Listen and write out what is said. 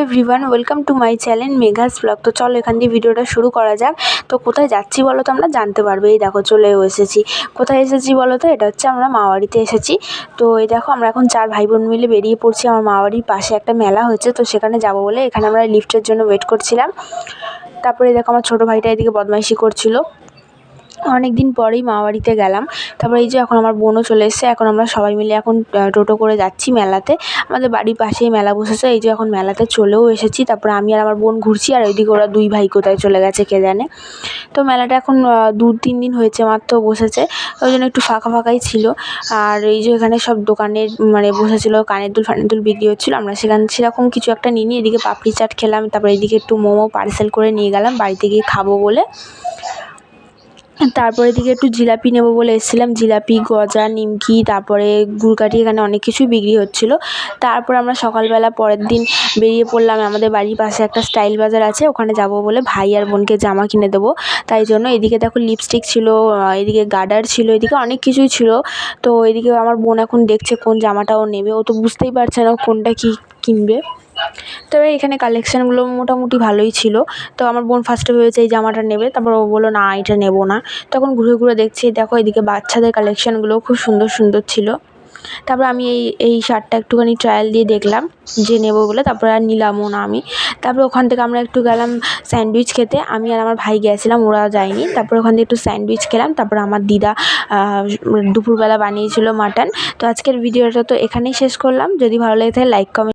Everyone welcome to my channel Megha's blog তো চলো এখান দিয়ে ভিডিওটা শুরু করা যাক। তো কোথায় যাচ্ছি বলো তো আমরা? জানতে পারবে। এই দেখো, চলেও এসেছি। কোথায় এসেছি বলো তো? এটা হচ্ছে আমরা মামাবাড়িতে এসেছি। তো এই দেখো, আমরা এখন চার ভাই বোন মিলে বেরিয়ে পড়ছি আমার মামাবাড়ির পাশে। একটা মেলা হয়েছে, তো সেখানে যাব বলে এখানে আমরা লিফটের জন্য ওয়েট করছিলাম। তারপরে দেখো, আমার ছোটো ভাইটা এদিকে বদমাইশি করছিল। অনেক দিন পরেই মামাবাড়িতে গেলাম। তারপরে এই যে এখন আমার বোনও চলে এসেছে, এখন আমরা সবাই মিলে এখন টোটো করে যাচ্ছি মেলাতে। আমাদের বাড়ির পাশেই মেলা বসেছে, এই যে এখন মেলাতে চলেও এসেছি। তারপর আমি আর আমার বোন ঘুরছি, আর ওইদিকে ওরা দুই ভাই কোথায় চলে গেছে কে জানে। তো মেলাটা এখন দু তিন দিন হয়েছে মাত্র বসেছে, ওই জন্য একটু ফাঁকা ফাঁকাই ছিল। আর এই যে এখানে সব দোকানের মানে বসেছিলো, কানের দুল, ফানের দুল বিক্রি হচ্ছিল। আমরা সেখান, সেরকম কিছু একটা নিয়ে নিই এদিকে পাপড়ি চাট খেলাম, তারপরে এদিকে একটু মোমো পার্সেল করে নিয়ে গেলাম, বাড়িতে গিয়ে খাব বলে। তারপরে এদিকে একটু জিলাপি নেব বলে এসেছিলাম। জিলাপি, গজা, নিমকি, তারপরে গুড়কাঠি এখানে অনেক কিছুই বিক্রি হচ্ছিল। তারপর আমরা সকালবেলা পরের দিন বেরিয়ে পড়লাম। আমাদের বাড়ির পাশে একটা স্টাইল বাজার আছে, ওখানে যাব বলে ভাই আর বোনকে জামা কিনে দেবো। তাই জন্য এদিকে দেখো লিপস্টিক ছিল এদিকে গার্ডার ছিল, এদিকে অনেক কিছুই ছিল। তো এদিকে আমার বোন এখন দেখছে কোন জামাটা ও নেবে। ও তো বুঝতেই পারছে না কোনটা কী কিনবে। তবে এখানে কালেকশানগুলো মোটামুটি ভালোই ছিল। তো আমার বোন ফার্স্টে ভেবেছে এই জামাটা নেবে, তারপর ও বলল, না, এটা নেব না। তখন ঘুরে ঘুরে দেখছি, দেখো, এদিকে বাচ্চাদের কালেকশানগুলোও খুব সুন্দর সুন্দর ছিল। তারপর আমি এই এই শার্টটা একটুখানি ট্রায়াল দিয়ে দেখলাম, যে নেব বলে, তারপর আর নিলামও না আমি। তারপর ওখান থেকে আমরা একটু গেলাম স্যান্ডউইচ খেতে। আমি আর আমার ভাই গেছিলাম, ওরা যায়নি। তারপর ওখান থেকে একটু স্যান্ডউইচ খেলাম, তারপর আমার দিদা দুপুরবেলা বানিয়েছিল মাটন। তো আজকের ভিডিওটা তো এখানেই শেষ করলাম। যদি ভালো লেগে থাকে লাইক কমেন্ট